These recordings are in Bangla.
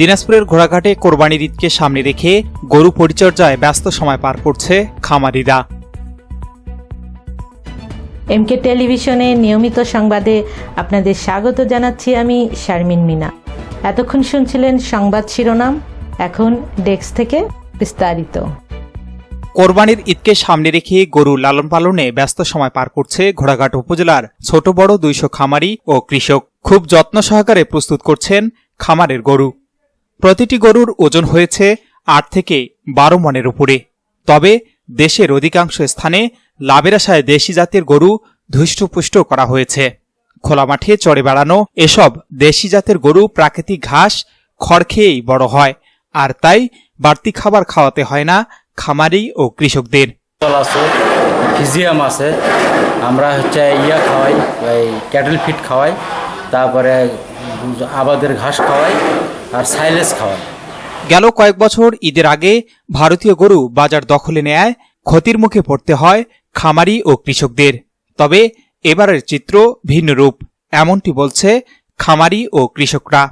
দিনাজপুরের ঘোড়াঘাটে কোরবানির ঈদকে সামনে রেখে গরু পরিচর্যায় ব্যস্ত সময় পার করছে খামারিরা। এমকে টেলিভিশনে নিয়মিত সংবাদে আপনাদের স্বাগত জানাচ্ছি আমি শারমিন মিনা। এতক্ষণ শুনছিলেন সংবাদ শিরোনাম এখন ডেস্ক থেকে বিস্তারিত। কোরবানির ঈদকে সামনে রেখে গরু লালন পালনে ব্যস্ত সময় পার করছে ঘোড়াঘাট উপজেলার ছোট বড় দুইশো খামারি ও কৃষক। খুব যত্ন সহকারে প্রস্তুত করছেন খামারের গরু। প্রতিটি গরুর ওজন হয়েছে আট থেকে বারো মনের উপরে। তবে দেশের অধিকাংশ স্থানে লাভের আশায় দেশি জাতের গরু ধুষ্টপুষ্ট করা হয়েছে। খোলা মাঠে চড়ে বেড়ানো এসব দেশি জাতের গরু প্রাকৃতিক ঘাস, খড় খেয়েই বড় হয়। আর তাই বাড়তি খাবার খাওয়াতে হয় না খামারি ও কৃষকদের। ফিজিয়াম আছে। আমরা হচ্ছে ইয়া খাওয়াই ক্যাটেল ফিট খাওয়াই। তারপরে আবাদের ঘাস খাওয়াই আর সাইলেস খাওয়াই। গেল কয়েক বছর ঈদের আগে ভারতীয় গরু বাজার দখলে নেয় ক্ষতির মুখে পড়তে হয় খামারি ও কৃষকদের। তবে এবারের চিত্র ভিন্ন রূপ এমনটি বলছে খামারি ও কৃষকরা।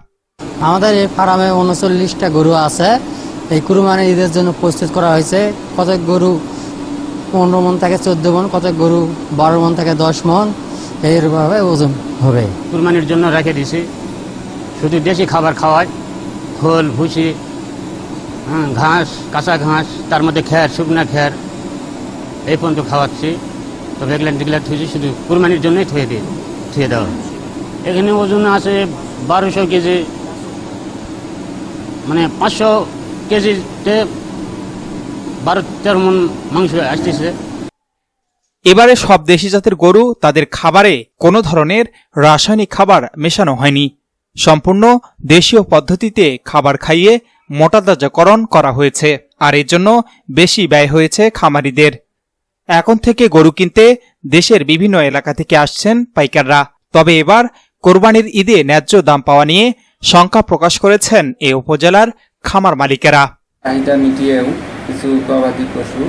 আমাদের এই ফার্মে উনচল্লিশটা গরু আছে। এই কুরবানি ঈদের জন্য প্রস্তুত করা হয়েছে। কতক গরু পনেরো মন থেকে চোদ্দ মন কতক গরু বারো মন থেকে দশ মন এইভাবে ওজন হবে। কুরবানির জন্য রেখে দিছি শুধু দেশি খাবার খাওয়ায়। খোল ভুসি হ্যাঁ, ঘাস কাঁচা ঘাস তার মধ্যে খ্যার শুকনা খ্যার এই পর্যন্ত খাওয়াচ্ছি। তবে এগুলো যেগুলো থুয়েছি শুধু কুরবানির জন্যই থুয়ে দিই থুয়ে দেওয়া এখানে ওজন আছে বারোশো কেজি। মানে পাঁচশো কেজিতে বারো তেরো মন মাংস আসতেছে। এবারে সব দেশি জাতের গরু তাদের খাবারে কোনো ধরনের রাসায়নিক খাবার মেশানো হয়নি। সম্পূর্ণ দেশীয় পদ্ধতিতে খাবার খাইয়ে মোটাতাজাকরণ করা হয়েছে, আর এর জন্য বেশি ব্যয় হয়েছে খামারিদের। এখন থেকে গরু কিনতে দেশের বিভিন্ন এলাকা থেকে আসছেন পাইকাররা। তবে এবার কোরবানির ঈদে ন্যায্য দাম পাওয়া নিয়ে শঙ্কা প্রকাশ করেছেন এ উপজেলার খামার মালিকেরা। চাহিদা মিটিয়েও কিছু গবাদি পশু,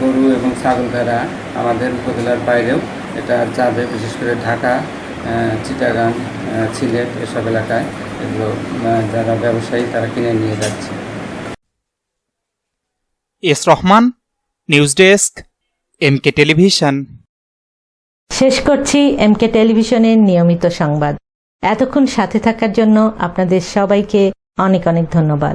গরু এবং ছাগল ভেড়া আমাদের উপজেলার বাইরেও এটা যাবে বিশেষ করে ঢাকা চিটাগাং সিলেট এসব এলাকায় এগুলো যারা ব্যবসায়ী তারা কিনে নিয়ে যাচ্ছে। S Rahman news desk M K television. শেষ করছি এমকে টেলিভিশনের নিয়মিত সংবাদ। এতক্ষণ সাথে থাকার জন্য আপনাদের সবাইকে অনেক অনেক ধন্যবাদ।